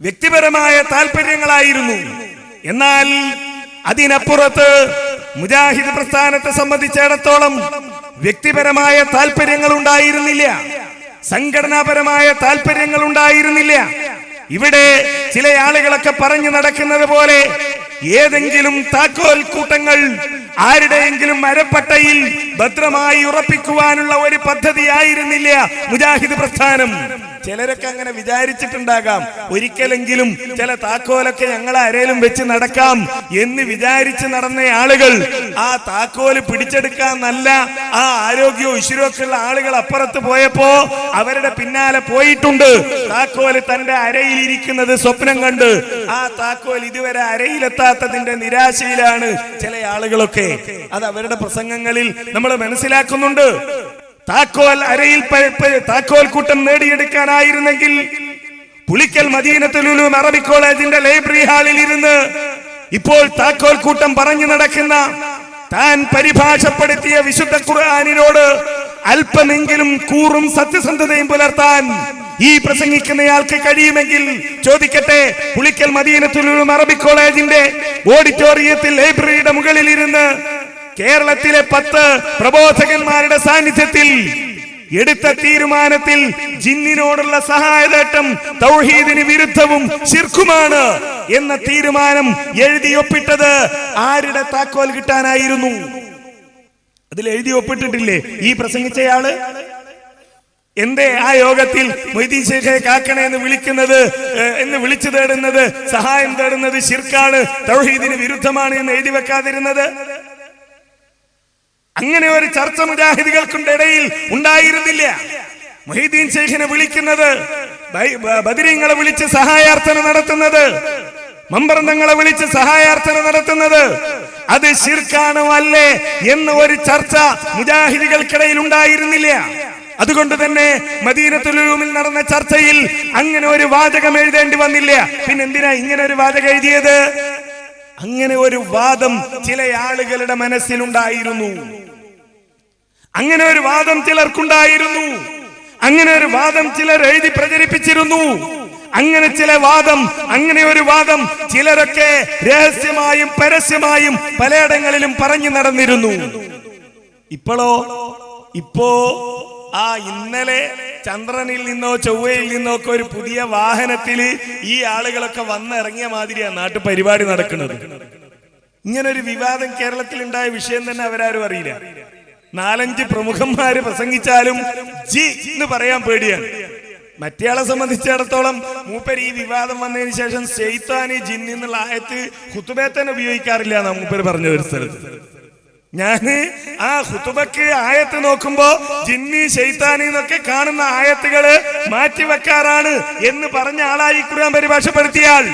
വ്യക്തിപരമായ താല്പര്യങ്ങളായിരുന്നു എന്നാൽ അതിനപ്പുറത്ത് മുജാഹിദ് പ്രസ്ഥാനത്തെ സംബന്ധിച്ചിടത്തോളം വ്യക്തിപരമായ താല്പര്യങ്ങൾ ഉണ്ടായിരുന്നില്ല സംഘടനാപരമായ താല്പര്യങ്ങൾ ഉണ്ടായിരുന്നില്ല ഇവിടെ ചില ആളുകളൊക്കെ പറഞ്ഞു നടക്കുന്നത് പോലെ ഏതെങ്കിലും താക്കോൽ കൂട്ടങ്ങൾ ആരുടെയെങ്കിലും മരപ്പട്ടയിൽ ഭദ്രമായി ഉറപ്പിക്കുവാനുള്ള ഒരു പദ്ധതി ആയിരുന്നില്ല മുജാഹിദ് പ്രസ്ഥാനം. ചിലരൊക്കെ അങ്ങനെ വിചാരിച്ചിട്ടുണ്ടാകാം. ഒരിക്കലെങ്കിലും ചില താക്കോലൊക്കെ ഞങ്ങൾ ആരേലും വെച്ച് നടക്കാം എന്ന് വിചാരിച്ച് നടന്ന ആളുകൾ ആ താക്കോൽ പിടിച്ചെടുക്കാൻ നല്ല ആ ആരോഗ്യവും ഈശ്വരമൊക്കെ ഉള്ള ആളുകൾ അപ്പുറത്ത് പോയപ്പോ അവരുടെ പിന്നാലെ പോയിട്ടുണ്ട്. താക്കോൽ തന്റെ അരയിൽ ഇരിക്കുന്നത് സ്വപ്നം കണ്ട്. ആ താക്കോൽ ഇതുവരെ അരയിലെത്താത്തതിന്റെ നിരാശയിലാണ് ചില ആളുകളൊക്കെ. അത് അവരുടെ പ്രസംഗങ്ങളിൽ നമ്മൾ മനസ്സിലാക്കുന്നുണ്ട്. താക്കോൽ അരയിൽ താക്കോൽ കൂട്ടം നേടിയെടുക്കാനായിരുന്നെങ്കിൽ പുളിക്കൽ മദീനത്തുലുലും അറബി കോളേജിന്റെ ലൈബ്രറി ഹാളിൽ ഇരുന്ന് ഇപ്പോൾ താക്കോൽ കൂട്ടം പറഞ്ഞു നടക്കുന്ന താൻ പരിഭാഷപ്പെടുത്തിയ വിശുദ്ധ ഖുർആാനിനോട് അല്പമെങ്കിലും കൂറും സത്യസന്ധതയും പുലർത്താൻ ഈ പ്രസംഗിക്കുന്നയാൾക്ക് കഴിയുമെങ്കിൽ ചോദിക്കട്ടെ പുളിക്കൽ മദീനത്തുലുലും അറബി കോളേജിന്റെ ഓഡിറ്റോറിയത്തിൽ ലൈബ്രറിയുടെ മുകളിൽ ഇരുന്ന് കേരളത്തിലെ പത്ത് പ്രബോധകന്മാരുടെ സാന്നിധ്യത്തിൽ എടുത്ത തീരുമാനത്തിൽ ജിന്നിനോടുള്ള സഹായതേട്ടം തൗഹീദിന് വിരുദ്ധവും ശിർക്കുമാണ് എന്ന തീരുമാനം എഴുതി ഒപ്പിട്ടത് ആരുടെ താക്കോൽ കിട്ടാനായിരുന്നു? അതിൽ എഴുതി ഒപ്പിട്ടിട്ടില്ലേ? ഈ പ്രസംഗിച്ചയാൾ എന്തേ ആ യോഗത്തിൽ മൊയ്തീൻ ശേഖയെ കാക്കണേ എന്ന് വിളിക്കുന്നത് എന്ന് വിളിച്ചു തേടുന്നത് സഹായം തേടുന്നത് ശിർക്കാണ് തൗഹീദിന് വിരുദ്ധമാണ് എന്ന് എഴുതി വെക്കാതിരുന്നത്? അങ്ങനെ ഒരു ചർച്ച മുജാഹിദികൾക്കുണ്ട് ഇടയിൽ ഉണ്ടായിരുന്നില്ല. മൊഹീദ്ദീൻ ശേഖിനെ വിളിക്കുന്നത് ബദിരിങ്ങളെ വിളിച്ച് സഹായാർത്ഥന നടത്തുന്നത് മമ്പറന്തങ്ങളെ വിളിച്ച് സഹായാർത്ഥന നടത്തുന്നത് അത് ശിർക്കാണോ അല്ലേ എന്ന ഒരു ചർച്ച മുജാഹിദികൾക്കിടയിൽ ഉണ്ടായിരുന്നില്ല. അതുകൊണ്ട് തന്നെ മദീനത്തുലൂമിൽ നടന്ന ചർച്ചയിൽ അങ്ങനെ ഒരു വാചകം എഴുതേണ്ടി വന്നില്ല. പിന്നെ എന്തിനാ ഇങ്ങനെ ഒരു വാചകം എഴുതിയത്? അങ്ങനെ ഒരു വാദം ചില ആളുകളുടെ മനസ്സിലുണ്ടായിരുന്നു. അങ്ങനെ ഒരു വാദം ചിലർക്കുണ്ടായിരുന്നു. അങ്ങനെ ഒരു വാദം ചിലർ എഴുതി പ്രചരിപ്പിച്ചിരുന്നു. അങ്ങനെ ചില വാദം അങ്ങനെ ഒരു വാദം ചിലരൊക്കെ രഹസ്യമായും പരസ്യമായും പലയിടങ്ങളിലും പറഞ്ഞു നടന്നിരുന്നു. ഇപ്പോഴോ ഇപ്പോ ആ ഇന്നലെ ചന്ദ്രനിൽ നിന്നോ ചൊവ്വയിൽ നിന്നോ ഒക്കെ ഒരു പുതിയ വാഹനത്തിൽ ഈ ആളുകളൊക്കെ വന്നിറങ്ങിയ മാതിരിയാണ് നാട്ടു പരിപാടി നടക്കുന്നത്. ഇങ്ങനൊരു വിവാദം കേരളത്തിൽ ഉണ്ടായ വിഷയം തന്നെ അവരാരും അറിയില്ല. നാലഞ്ച് പ്രമുഖന്മാര് പ്രസംഗിച്ചാലും ജി എന്ന് പറയാൻ പേടിയാണ്. മറ്റേയാളെ സംബന്ധിച്ചിടത്തോളം മൂപ്പർ ഈ വിവാദം വന്നതിന് ശേഷം സെയ്ത്താനി ജിൻ എന്നുള്ള ആയത്ത് ഹുത്തുബേ തന്നെ ഉപയോഗിക്കാറില്ല എന്നാ മൂപ്പര് പറഞ്ഞ ഒരു സ്ഥലത്ത്. ഞാൻ ആ ഹുത്തുബക്ക് ആയത്ത് നോക്കുമ്പോ ജിന്നി ഷെയ്ത്താനി എന്നൊക്കെ കാണുന്ന ആയത്തുകൾ മാറ്റിവെക്കാറാണ് എന്ന് പറഞ്ഞ ആളായി ഖുർആൻ പരിഭാഷപ്പെടുത്തിയാൽ.